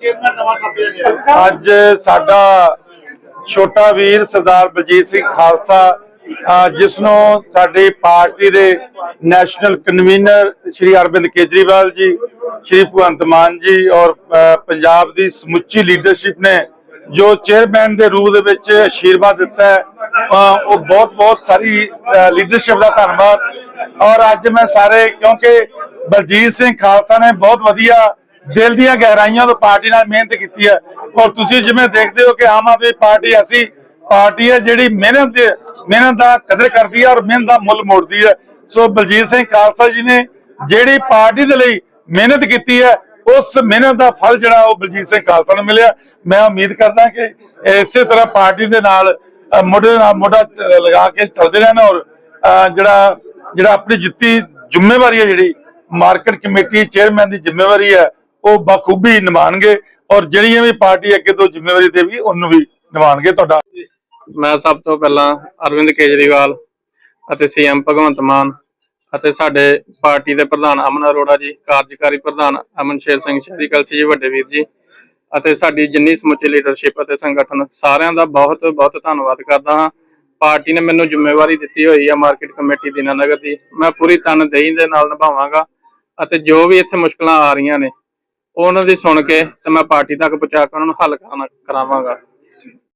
ਅੱਜ ਸਾਡਾ ਛੋਟਾ ਵੀਰ ਸਰਦਾਰ ਬਲਜੀਤ ਸਿੰਘ ਖਾਲਸਾ ਜਿਸ ਨੂੰ ਸਾਡੀ ਪਾਰਟੀ ਦੇ ਨੈਸ਼ਨਲ ਕਨਵੀਨਰ ਸ਼੍ਰੀ ਅਰਵਿੰਦ ਕੇਜਰੀਵਾਲ ਜੀ, ਸ਼੍ਰੀ ਭਗਵੰਤ ਮਾਨ ਜੀ ਔਰ ਪੰਜਾਬ ਦੀ ਸਮੁੱਚੀ ਲੀਡਰਸ਼ਿਪ ਨੇ ਜੋ ਚੇਅਰਮੈਨ ਦੇ ਰੂਪ ਦੇ ਵਿੱਚ ਆਸ਼ੀਰਵਾਦ ਦਿੱਤਾ ਉਹ ਬਹੁਤ ਬਹੁਤ ਸਾਰੀ ਲੀਡਰਸ਼ਿਪ ਦਾ ਧੰਨਵਾਦ। ਔਰ ਅੱਜ ਮੈਂ ਸਾਰੇ, ਕਿਉਂਕਿ ਬਲਜੀਤ ਸਿੰਘ ਖਾਲਸਾ ਨੇ ਬਹੁਤ ਵਧੀਆ ਦਿਲ ਦੀਆਂ ਗਹਿਰਾਈਆਂ ਤੋਂ ਪਾਰਟੀ ਨਾਲ ਮਿਹਨਤ ਕੀਤੀ ਹੈ। ਔਰ ਤੁਸੀਂ ਜਿਵੇਂ ਦੇਖਦੇ ਹੋ ਕਿ ਆਮ ਆਦਮੀ ਪਾਰਟੀ ਐਸੀ ਪਾਰਟੀ ਹੈ ਜਿਹੜੀ ਮਿਹਨਤ ਦੇ ਮਿਹਨਤ ਦਾ ਕਦਰ ਕਰਦੀ ਹੈ ਔਰ ਮਿਹਨਤ ਦਾ ਮੁੱਲ ਮੋੜਦੀ ਹੈ। ਸੋ ਬਲਜੀਤ ਸਿੰਘ ਖਾਲਸਾ ਜੀ ਨੇ ਜਿਹੜੀ ਪਾਰਟੀ ਦੇ ਲਈ ਮਿਹਨਤ ਕੀਤੀ ਹੈ, ਉਸ ਮਿਹਨਤ ਦਾ ਫਲ ਜਿਹੜਾ ਉਹ ਬਲਜੀਤ ਸਿੰਘ ਖਾਲਸਾ ਨੂੰ ਮਿਲਿਆ। ਮੈਂ ਉਮੀਦ ਕਰਦਾ ਕਿ ਇਸੇ ਤਰ੍ਹਾਂ ਪਾਰਟੀ ਦੇ ਨਾਲ ਮੋਢੇ ਨਾਲ ਮੋਢਾ ਲਗਾ ਕੇ ਚੱਲਦੇ ਰਹਿਣ ਔਰ ਜਿਹੜਾ ਜਿਹੜਾ ਆਪਣੀ ਜਿੱਤੀ ਜ਼ਿੰਮੇਵਾਰੀ ਹੈ ਜਿਹੜੀ, ਮਾਰਕੀਟ ਕਮੇਟੀ ਚੇਅਰਮੈਨ ਦੀ ਜ਼ਿੰਮੇਵਾਰੀ ਹੈ ਉਹ ਬਖੂਬੀ ਨਿਭਾਉਣਗੇ ਔਰ ਜਿਹੜੀਆਂ ਵੀ ਪਾਰਟੀ ਅੱਗੇ ਤੋਂ ਜ਼ਿੰਮੇਵਾਰੀ ਦੇਵੀ ਉਹਨੂੰ ਵੀ ਨਿਭਾਉਣਗੇ ਤੁਹਾਡਾ। ਮੈਂ ਸਭ ਤੋਂ ਪਹਿਲਾਂ ਅਰਵਿੰਦ ਕੇਜਰੀਵਾਲ ਅਤੇ ਸੀਐਮ ਭਗਵੰਤ ਮਾਨ ਅਤੇ ਸਾਡੇ ਪਾਰਟੀ ਦੇ ਪ੍ਰਧਾਨ ਅਮਨ ਅਰੋੜਾ ਜੀ, ਕਾਰਜਕਾਰੀ ਪ੍ਰਧਾਨ ਅਮਨ ਸ਼ੇਰ ਸਿੰਘ, ਸ਼ਹਿਰੀ ਕਲਸੀ ਜੀ, ਵੱਡੇ ਵੀਰ ਜੀ ਅਤੇ ਸਾਡੀ ਜਿੰਨੀ ਸਮੁੱਚੀ ਲੀਡਰਸ਼ਿਪ ਅਤੇ ਸੰਗਠਨ, ਸਾਰਿਆਂ ਦਾ ਬਹੁਤ ਬਹੁਤ ਧੰਨਵਾਦ ਕਰਦਾ ਹਾਂ। ਪਾਰਟੀ ਨੇ ਮੈਨੂੰ ਜ਼ਿੰਮੇਵਾਰੀ ਦਿੱਤੀ ਹੋਈ ਹੈ ਮਾਰਕੀਟ ਕਮੇਟੀ ਦੀਨਾਨਗਰ ਦੀ। ਮੈਂ ਪੂਰੀ ਤਨਦੇਹੀ ਦੇ ਨਾਲ ਨਿਭਾਵਾਂਗਾ ਅਤੇ ਜੋ ਵੀ ਇੱਥੇ ਮੁਸ਼ਕਲਾਂ ਆ ਰਹੀਆਂ ਨੇ ਉਹਨਾਂ ਦੀ ਸੁਣ ਕੇ ਤੇ ਮੈਂ ਪਾਰਟੀ ਤੱਕ ਪਹੁੰਚਾ ਕੇ ਉਹਨਾਂ ਨੂੰ ਹੱਲ ਕਰਾਉਣਾ- ਕਰਾਵਾਂਗਾ।